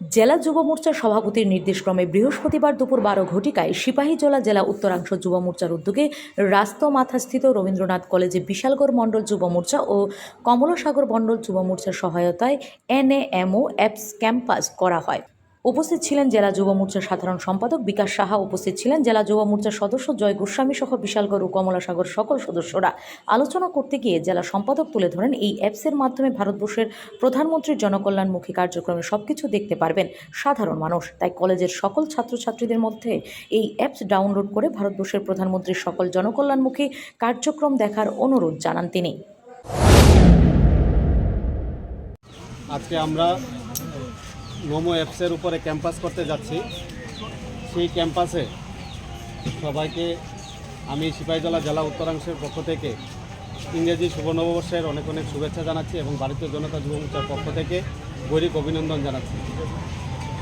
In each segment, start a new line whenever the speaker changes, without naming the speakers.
জেলা যুব মোর্চার সভাপতির নির্দেশক্রমে বৃহস্পতিবার দুপুর বারো ঘটিকায় সিপাহীজলা জেলা উত্তরাংশ যুব মোর্চার উদ্যোগে রাস্তমাথাস্থিত রবীন্দ্রনাথ কলেজে বিশালগড় মণ্ডল যুব মোর্চা ও কমলাসাগর মণ্ডল যুব মোর্চার সহায়তায় এনএএমও অ্যাপস ক্যাম্পাস করা হয়। উপস্থিত ছিলেন জেলা যুব মোর্চার সাধারণ সম্পাদক বিকাশ সাহা, উপস্থিত ছিলেন জেলা যুব মোর্চার সদস্য জয় গোস্বামী সহ বিশালগড় ও কমলাসাগর সকল সদস্যরা। আলোচনা করতে গিয়ে জেলা সম্পাদক তুলে ধরেন, এই অ্যাপসের মাধ্যমে ভারতবর্ষের প্রধানমন্ত্রীর জনকল্যাণমুখী কার্যক্রমে সব কিছু দেখতে পারবেন সাধারণ মানুষ। তাই কলেজের সকল ছাত্রছাত্রীদের মধ্যে এই অ্যাপস ডাউনলোড করে ভারতবর্ষের প্রধানমন্ত্রীর সকল জনকল্যাণমুখী কার্যক্রম দেখার অনুরোধ জানান তিনি।
আজকে আমরা মোমো অ্যাপসের উপরে ক্যাম্পাস করতে যাচ্ছি। সেই ক্যাম্পাসে সবাইকে আমি সিপাহীজলা জেলা উত্তরাংশের পক্ষ থেকে ইংরেজি শুভ নববর্ষের অনেক অনেক শুভেচ্ছা জানাচ্ছি এবং ভারতীয় জনতা যুব মোর্চার পক্ষ থেকে গৈরিক অভিনন্দন জানাচ্ছি।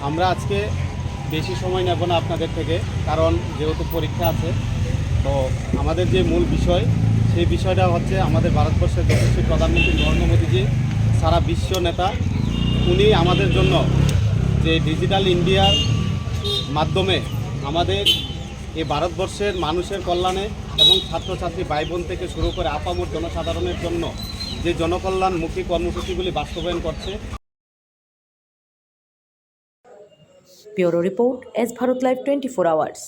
আমরা আজকে বেশি সময় নেব না আপনাদের থেকে, কারণ যেহেতু পরীক্ষা আছে, তো আমাদের যে মূল বিষয়, সেই বিষয়টা হচ্ছে আমাদের ভারতবর্ষের যশস্বী প্রধানমন্ত্রী নরেন্দ্র মোদীজি, সারা বিশ্ব নেতা, উনি আমাদের জন্য যে ডিজিটাল ইন্ডিয়ার মাধ্যমে আমাদের এই ভারতবর্ষের মানুষের কল্যাণে এবং ছাত্রছাত্রী ভাই বোন থেকে শুরু করে আপামর জনসাধারণের জন্য যে জনকল্যাণমুখী কর্মসূচিগুলি বাস্তবায়ন করছে।
Bureau report S Bharat live twenty four hours.